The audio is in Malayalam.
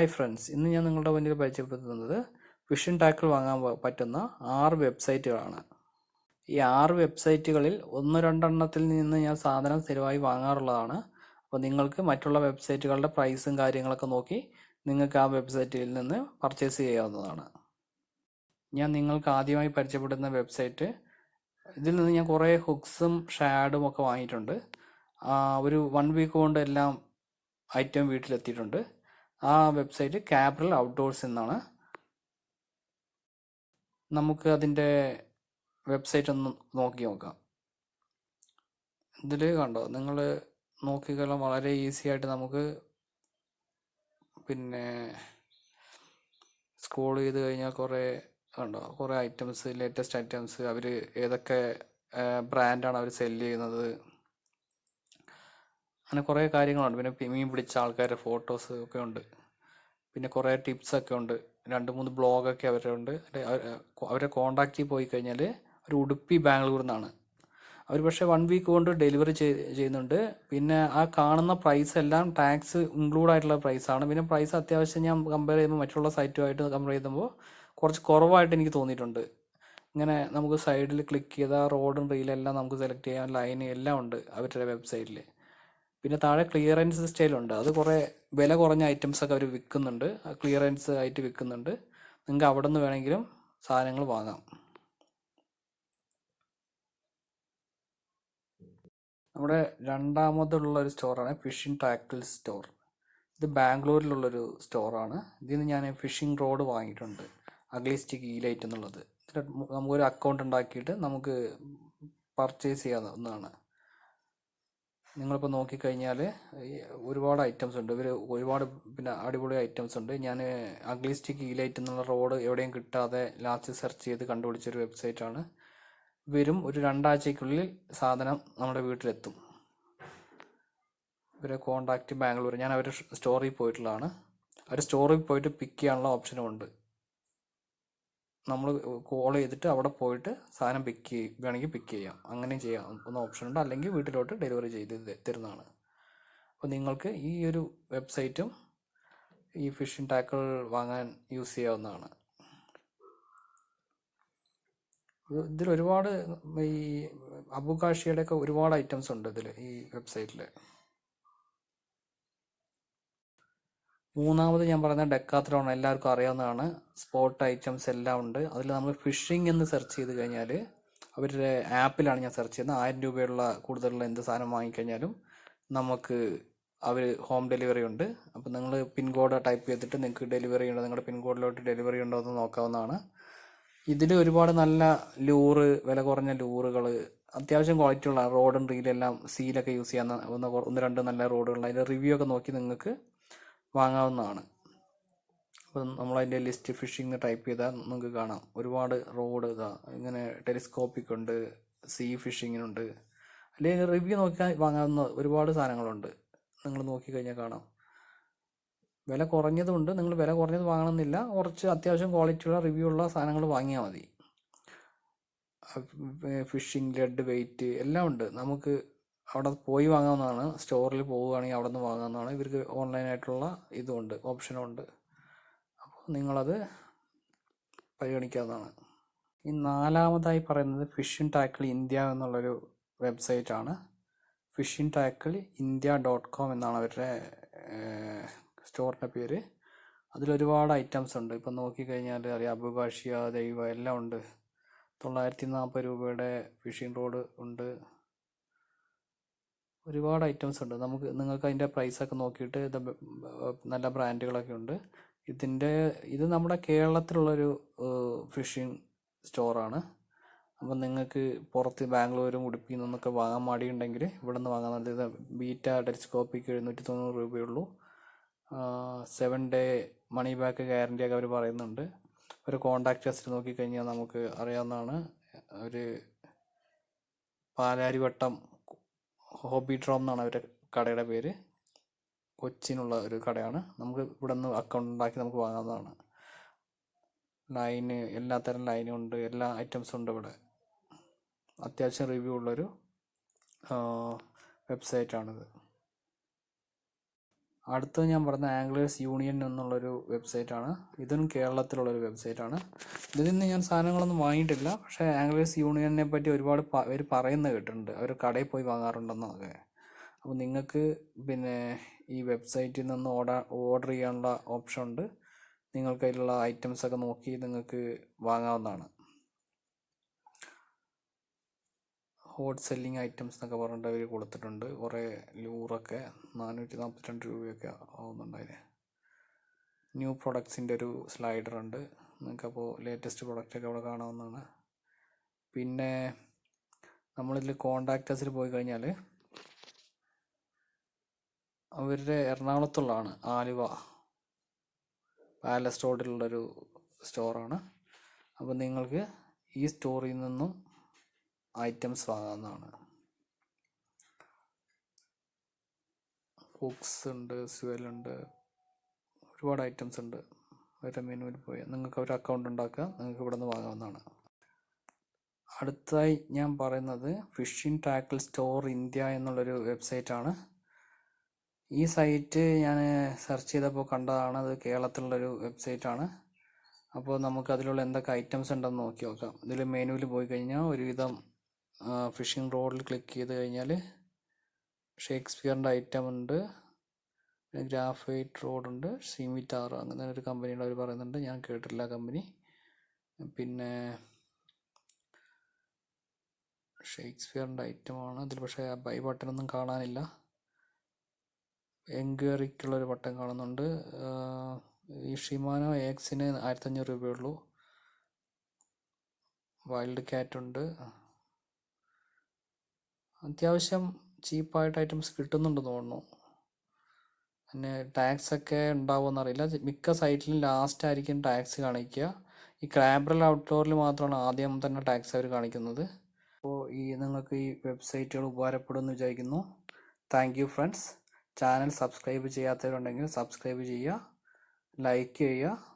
ഹായ് ഫ്രണ്ട്സ് ഇന്ന് ഞാൻ നിങ്ങളുടെ മുന്നിൽ പരിചയപ്പെടുത്തുന്നത് ഫിഷിംഗ് ടാക്കിൾ വാങ്ങാൻ പറ്റുന്ന ആറ് വെബ്സൈറ്റുകളാണ്. ഈ ആറ് വെബ്സൈറ്റുകളിൽ ഒന്ന് രണ്ടെണ്ണത്തിൽ നിന്ന് ഞാൻ സാധനം സ്ഥിരമായി വാങ്ങാറുള്ളതാണ്. അപ്പോൾ നിങ്ങൾക്ക് മറ്റുള്ള വെബ്സൈറ്റുകളുടെ പ്രൈസും കാര്യങ്ങളൊക്കെ നോക്കി നിങ്ങൾക്ക് ആ വെബ്സൈറ്റിൽ നിന്ന് പർച്ചേസ് ചെയ്യാവുന്നതാണ്. ഞാൻ നിങ്ങൾക്ക് ആദ്യമായി പരിചയപ്പെടുന്ന വെബ്സൈറ്റ് ഇതിൽ നിന്ന് ഞാൻ കുറേ ഹുക്സും ഷാഡും ഒക്കെ വാങ്ങിയിട്ടുണ്ട്. ഒരു വൺ വീക്ക് കൊണ്ട് എല്ലാം ഐറ്റം വീട്ടിലെത്തിയിട്ടുണ്ട്. ആ വെബ്സൈറ്റ് ക്യാബ്രൽ ഔട്ട്ഡോഴ്സ് എന്നാണ്. നമുക്ക് അതിന്റെ വെബ്സൈറ്റ് ഒന്ന് നോക്കി നോക്കാം. ഇതിൽ കണ്ടോ നിങ്ങൾ നോക്കിക്കഴിഞ്ഞാൽ വളരെ ഈസി ആയിട്ട് നമുക്ക് പിന്നെ സ്ക്രോൾ ചെയ്ത് കഴിഞ്ഞാൽ കുറേ കണ്ടോ കുറേ ഐറ്റംസ് ലേറ്റസ്റ്റ് ഐറ്റംസ് അവർ ഏതൊക്കെ ബ്രാൻഡാണ് അവർ സെൽ ചെയ്യുന്നത്. അങ്ങനെ കുറേ കാര്യങ്ങളുണ്ട്. പിന്നെ മീൻ പിടിച്ച ആൾക്കാരുടെ ഫോട്ടോസ് ഒക്കെ ഉണ്ട്. പിന്നെ കുറേ ടിപ്സൊക്കെ ഉണ്ട്. രണ്ട് മൂന്ന് ബ്ലോഗൊക്കെ അവരുടെ ഉണ്ട്. അവരെ കോണ്ടാക്റ്റിൽ പോയി കഴിഞ്ഞാൽ ഒരു ഉടുപ്പി ബാംഗ്ലൂർ നിന്നാണ്. അവർ പക്ഷേ വൺ വീക്ക് കൊണ്ട് ഡെലിവറി ചെയ്യുന്നുണ്ട്. പിന്നെ ആ കാണുന്ന പ്രൈസ് എല്ലാം ടാക്സ് ഇൻക്ലൂഡ് ആയിട്ടുള്ള പ്രൈസാണ് പിന്നെ പ്രൈസ് അത്യാവശ്യം ഞാൻ കമ്പയർ ചെയ്യുമ്പോൾ മറ്റുള്ള സൈറ്റുമായിട്ട് കമ്പയർ ചെയ്യുമ്പോൾ കുറച്ച് കുറവായിട്ട് എനിക്ക് തോന്നിയിട്ടുണ്ട്. ഇങ്ങനെ നമുക്ക് സൈഡിൽ ക്ലിക്ക് ചെയ്താൽ റോഡും റീലെല്ലാം നമുക്ക് സെലക്ട് ചെയ്യാൻ ലൈൻ എല്ലാം ഉണ്ട് അവരുടെ വെബ്സൈറ്റിൽ പിന്നെ താഴെ ക്ലിയറൻസ് സ്റ്റൈലുണ്ട് അത് കുറേ വില കുറഞ്ഞ ഐറ്റംസ് ഒക്കെ അവർ വിൽക്കുന്നുണ്ട്. ക്ലിയറൻസ് ആയിട്ട് വിൽക്കുന്നുണ്ട്. നിങ്ങൾക്ക് അവിടെ നിന്ന് വേണമെങ്കിലും സാധനങ്ങൾ വാങ്ങാം. നമ്മുടെ രണ്ടാമതുള്ള ഒരു സ്റ്റോറാണ് ഫിഷിംഗ് ടാക്കിൾ സ്റ്റോർ ഇത് ബാംഗ്ലൂരിലുള്ളൊരു സ്റ്റോറാണ് ഇതിൽ നിന്ന് ഞാൻ ഫിഷിംഗ് റോഡ് വാങ്ങിയിട്ടുണ്ട്. അഗ്ലിസ്റ്റിക് ഈലൈറ്റ് എന്നുള്ളത്. നമുക്കൊരു അക്കൗണ്ട് ഉണ്ടാക്കിയിട്ട് നമുക്ക് പർച്ചേസ് ചെയ്യാവുന്നതാണ്. നിങ്ങളിപ്പോൾ നോക്കിക്കഴിഞ്ഞാൽ ഒരുപാട് ഐറ്റംസ് ഉണ്ട്. ഇവർ ഒരുപാട് പിന്നെ അടിപൊളി ഐറ്റംസ് ഉണ്ട്. ഞാൻ അഗ്ലിസ്റ്റിക് ഈലൈറ്റ് എന്നുള്ള റോഡ് എവിടെയും കിട്ടാതെ ലാസ്റ്റ് സെർച്ച് ചെയ്ത് കണ്ടുപിടിച്ചൊരു വെബ്സൈറ്റാണ് വരും ഒരു രണ്ടാഴ്ചയ്ക്കുള്ളിൽ സാധനം നമ്മുടെ വീട്ടിലെത്തും. ഇവരെ കോണ്ടാക്റ്റ് ബാംഗ്ലൂർ ഞാൻ അവരുടെ സ്റ്റോറിൽ പോയിട്ടുള്ളതാണ്. അവർ സ്റ്റോറിൽ പോയിട്ട് പിക്ക് ചെയ്യാനുള്ള ഓപ്ഷനും ഉണ്ട്. നമ്മൾ കോൾ ചെയ്തിട്ട് അവിടെ പോയിട്ട് സാധനം പിക്ക് ചെയ്യുകയാണെങ്കിൽ പിക്ക് ചെയ്യാം. അങ്ങനെ ചെയ്യാം. ഒന്ന് ഓപ്ഷൻ ഉണ്ട്. അല്ലെങ്കിൽ വീട്ടിലോട്ട് ഡെലിവറി ചെയ്ത് തരുന്നതാണ്. അപ്പോൾ നിങ്ങൾക്ക് ഈ ഒരു വെബ്സൈറ്റും ഈ ഫിഷിംഗ് ടാക്കിൾ വാങ്ങാൻ യൂസ് ചെയ്യാവുന്നതാണ്. ഇത് ഇതിൽ ഒരുപാട് ഈ അബുകാഷിയുടെ ഒക്കെ ഒരുപാട് ഐറ്റംസ് ഉണ്ട് ഇതിൽ ഈ വെബ്സൈറ്റിൽ മൂന്നാമത് ഞാൻ പറയുന്ന ഡെക്കാത്രോൺ എല്ലാവർക്കും അറിയാവുന്നതാണ്. സ്പോട്ട് ഐറ്റംസ് എല്ലാം ഉണ്ട്. അതിൽ നമ്മൾ ഫിഷിംഗ് എന്ന് സെർച്ച് ചെയ്ത് കഴിഞ്ഞാൽ അവരുടെ ആപ്പിലാണ് ഞാൻ സെർച്ച് ചെയ്യുന്നത്. ആയിരം രൂപയുള്ള കൂടുതലുള്ള എന്ത് സാധനം വാങ്ങിക്കഴിഞ്ഞാലും നമുക്ക് അവർ ഹോം ഡെലിവറി ഉണ്ട്. അപ്പോൾ നിങ്ങൾ പിൻകോഡ് ടൈപ്പ് ചെയ്തിട്ട് നിങ്ങൾക്ക് ഡെലിവറി ഉണ്ടോ നിങ്ങളുടെ പിൻകോഡിലോട്ട് ഡെലിവറി ഉണ്ടോ എന്ന് നോക്കാവുന്നതാണ്. ഇതിൽ ഒരുപാട് നല്ല ലൂറ് വില കുറഞ്ഞ ലൂറുകൾ അത്യാവശ്യം ക്വാളിറ്റി ഉള്ള റോഡും റീലെല്ലാം സീലൊക്കെ യൂസ് ഒന്ന് ഒന്ന് രണ്ട് നല്ല റോഡുകൾ അതിന്റെ റിവ്യൂ ഒക്കെ നോക്കി നിങ്ങൾക്ക് വാങ്ങാവുന്നതാണ്. അപ്പം നമ്മളതിന്റെ ലിസ്റ്റ് ഫിഷിംഗ് ടൈപ്പ് ചെയ്താൽ നമുക്ക് കാണാം. ഒരുപാട് റോഡ് ഇതാ ഇങ്ങനെ ടെലിസ്കോപ്പിക് ഉണ്ട് സീ ഫിഷിങ്ങിനുണ്ട് അല്ലെങ്കിൽ റിവ്യൂ നോക്കിയാൽ വാങ്ങാവുന്ന ഒരുപാട് സാധനങ്ങളുണ്ട്. നിങ്ങൾ നോക്കിക്കഴിഞ്ഞാൽ കാണാം. വില കുറഞ്ഞതുണ്ട്. നിങ്ങൾ വില കുറഞ്ഞത് വാങ്ങണമെന്നില്ല. കുറച്ച് അത്യാവശ്യം ക്വാളിറ്റിയുള്ള റിവ്യൂ ഉള്ള സാധനങ്ങൾ വാങ്ങിയാൽ മതി. ഫിഷിംഗ് ലെഡ് വെയിറ്റ് എല്ലാം ഉണ്ട്. നമുക്ക് അവിടെ പോയി വാങ്ങാവുന്നതാണ്. സ്റ്റോറിൽ പോവുകയാണെങ്കിൽ അവിടെ നിന്ന് വാങ്ങാവുന്നതാണ്. ഇവർക്ക് ഓൺലൈനായിട്ടുള്ള ഇതുണ്ട് ഓപ്ഷനും ഉണ്ട്. അപ്പോൾ നിങ്ങളത് പരിഗണിക്കാവുന്നതാണ്. ഈ നാലാമതായി പറയുന്നത് ഫിഷിംഗ് ടാക്കിൾ ഇന്ത്യ എന്നുള്ളൊരു വെബ്സൈറ്റ് ആണ്. Fishing tackle India dot com എന്നാണ് അവരുടെ സ്റ്റോറിന്റെ പേര്. അതിലൊരുപാട് ഐറ്റംസ് ഉണ്ട്. ഇപ്പം നോക്കിക്കഴിഞ്ഞാൽ അറിയാം അഭിഭാഷ്യ ദൈവ എല്ലാം ഉണ്ട്. തൊള്ളായിരത്തി നാൽപ്പത് രൂപയുടെ ഫിഷിംഗ് റോഡ് ഉണ്ട്. ഒരുപാട് ഐറ്റംസ് ഉണ്ട്. നമുക്ക് നിങ്ങൾക്ക് അതിന്റെ പ്രൈസൊക്കെ നോക്കിയിട്ട് ഇത് നല്ല ബ്രാൻഡുകളൊക്കെ ഉണ്ട്. ഇതിന്റെ ഇത് നമ്മുടെ കേരളത്തിലുള്ളൊരു ഫിഷിംഗ് സ്റ്റോറാണ് അപ്പം നിങ്ങൾക്ക് പുറത്ത് ബാംഗ്ലൂരും ഉടുപ്പിയിൽ നിന്നൊക്കെ വാങ്ങാൻ മടിയുണ്ടെങ്കിൽ ഇവിടെ നിന്ന് വാങ്ങാൻ നല്ലത് ബീറ്റ ടെലിസ്കോപ്പിക്ക് എഴുന്നൂറ്റി തൊണ്ണൂറ് രൂപയുള്ളൂ seven day money back guarantee ഒക്കെ അവർ പറയുന്നുണ്ട്. ഒരു കോണ്ടാക്ട് ടെസ്റ്റ് നോക്കിക്കഴിഞ്ഞാൽ നമുക്ക് അറിയാവുന്നതാണ്. ഒരു പാലാരിവട്ടം ഹോബി ഡ്രോം എന്നാണ് അവരുടെ കടയുടെ പേര്. കൊച്ചിനുള്ള ഒരു കടയാണ്. നമുക്ക് ഇവിടെ നിന്ന് അക്കൗണ്ട് ഉണ്ടാക്കി നമുക്ക് വാങ്ങാവുന്നതാണ്. ലൈന് എല്ലാത്തരം ലൈനും ഉണ്ട്. എല്ലാ ഐറ്റംസും ഉണ്ട് ഇവിടെ. അത്യാവശ്യം റിവ്യൂ ഉള്ളൊരു വെബ്സൈറ്റാണിത് അടുത്തത് ഞാൻ പറഞ്ഞ ആംഗ്ലേഴ്സ് യൂണിയൻ എന്നുള്ളൊരു വെബ്സൈറ്റാണ്. ഇതും കേരളത്തിലുള്ളൊരു വെബ്സൈറ്റാണ്. ഇതിൽ നിന്ന് ഞാൻ സാധനങ്ങളൊന്നും വാങ്ങിയിട്ടില്ല. പക്ഷേ ആംഗ്ലേഴ്സ് യൂണിയനെ പറ്റി ഒരുപാട് അവർ പറയുന്നത് കേട്ടിട്ടുണ്ട്. അവർ കടയിൽ പോയി വാങ്ങാറുണ്ടെന്നൊക്കെ. അപ്പോൾ നിങ്ങൾക്ക് പിന്നെ ഈ വെബ്സൈറ്റിൽ നിന്ന് ഓർഡർ ഓർഡർ ചെയ്യാനുള്ള ഓപ്ഷൻ ഉണ്ട് നിങ്ങൾക്ക് അതിലുള്ള ഐറ്റംസ് ഒക്കെ നോക്കി നിങ്ങൾക്ക് വാങ്ങാവുന്നതാണ്. ഹോട്ട് സെല്ലിങ് ഐറ്റംസ് എന്നൊക്കെ പറഞ്ഞിട്ട് അവർ കൊടുത്തിട്ടുണ്ട്. കുറേ ലൂറൊക്കെ നാനൂറ്റി നാൽപ്പത്തിരണ്ട് രൂപയൊക്കെ ആവുന്നുണ്ട് അതിന് ന്യൂ പ്രൊഡക്ട്സിന്റെ ഒരു സ്ലൈഡർ ഉണ്ട്. നിങ്ങൾക്കപ്പോൾ ലേറ്റസ്റ്റ് പ്രൊഡക്റ്റൊക്കെ അവിടെ കാണാവുന്നതാണ്. പിന്നെ നമ്മളിതിൽ കോണ്ടാക്റ്റസിൽ പോയി കഴിഞ്ഞാൽ അവരുടെ എറണാകുളത്തുള്ളതാണ് ആലുവ. പാലസ് റോഡിലുള്ളൊരു സ്റ്റോറാണ് അപ്പോൾ നിങ്ങൾക്ക് ഈ സ്റ്റോറിൽ നിന്നും ഐറ്റംസ് വാങ്ങാവുന്നതാണ്. ഹുക്സ് ഉണ്ട് സ്യുവൽ ഉണ്ട് ഒരുപാട് ഐറ്റംസ് ഉണ്ട്. അവരുടെ മെനുവിൽ പോയി. നിങ്ങൾക്ക് ഒരു അക്കൗണ്ട് ഉണ്ടാക്കുക. നിങ്ങൾക്ക് ഇവിടെ നിന്ന് വാങ്ങാവുന്നതാണ്. അടുത്തതായി ഞാൻ പറയുന്നത് ഫിഷിംഗ് ടാക്കിൾ സ്റ്റോർ ഇന്ത്യ എന്നുള്ളൊരു വെബ്സൈറ്റാണ് ഈ സൈറ്റ് ഞാൻ സെർച്ച് ചെയ്തപ്പോൾ കണ്ടതാണ്. അത് കേരളത്തിലുള്ളൊരു വെബ്സൈറ്റാണ് അപ്പോൾ നമുക്ക് അതിലുള്ള എന്തൊക്കെ ഐറ്റംസ് ഉണ്ടെന്ന് നോക്കി നോക്കാം. ഇതിൽ മെനുവിൽ പോയി കഴിഞ്ഞാൽ ഒരുവിധം ഫിഷിംഗ് റോഡിൽ ക്ലിക്ക് ചെയ്ത് കഴിഞ്ഞാൽ ഷേക്സ്പിയറിന്റെ ഐറ്റം ഉണ്ട്. ഗ്രാഫൈറ്റ് റോഡുണ്ട് സിമിറ്റാർ അങ്ങനെ ഒരു കമ്പനിയുടെ അവർ പറയുന്നുണ്ട്. ഞാൻ കേട്ടിട്ടില്ല ആ കമ്പനി പിന്നെ ഷേക്സ്പിയറിന്റെ ഐറ്റമാണ് അതിൽ പക്ഷേ ബൈ ബട്ടനൊന്നും കാണാനില്ല. എൻക്വയറിക്കുള്ളൊരു ബട്ടൺ കാണുന്നുണ്ട്. ഈ ഷിമാനോ എക്സിന് ആയിരത്തഞ്ഞൂറ് രൂപയുള്ളൂ വൈൽഡ് ക്യാറ്റ് ഉണ്ട്. അത്യാവശ്യം ചീപ്പായിട്ട് ഐറ്റംസ് കിട്ടുന്നുണ്ടെന്ന് തോന്നുന്നു. പിന്നെ ടാക്സ് ഒക്കെ ഉണ്ടാവുമെന്ന് അറിയില്ല. മിക്ക സൈറ്റിലും ലാസ്റ്റ് ആയിരിക്കും ടാക്സ് കാണിക്കുക. ഈ ക്രാബ്രൽ ഔട്ട്ഡോറിൽ മാത്രമാണ് ആദ്യം തന്നെ ടാക്സ് അവർ കാണിക്കുന്നത്. അപ്പോൾ ഈ നിങ്ങൾക്ക് ഈ വെബ്സൈറ്റുകൾ ഉപകാരപ്പെടുമെന്ന് വിചാരിക്കുന്നു. താങ്ക് ഫ്രണ്ട്സ് ചാനൽ സബ്സ്ക്രൈബ് ചെയ്യാത്തവരുണ്ടെങ്കിൽ സബ്സ്ക്രൈബ് ചെയ്യുക. ലൈക്ക് ചെയ്യുക.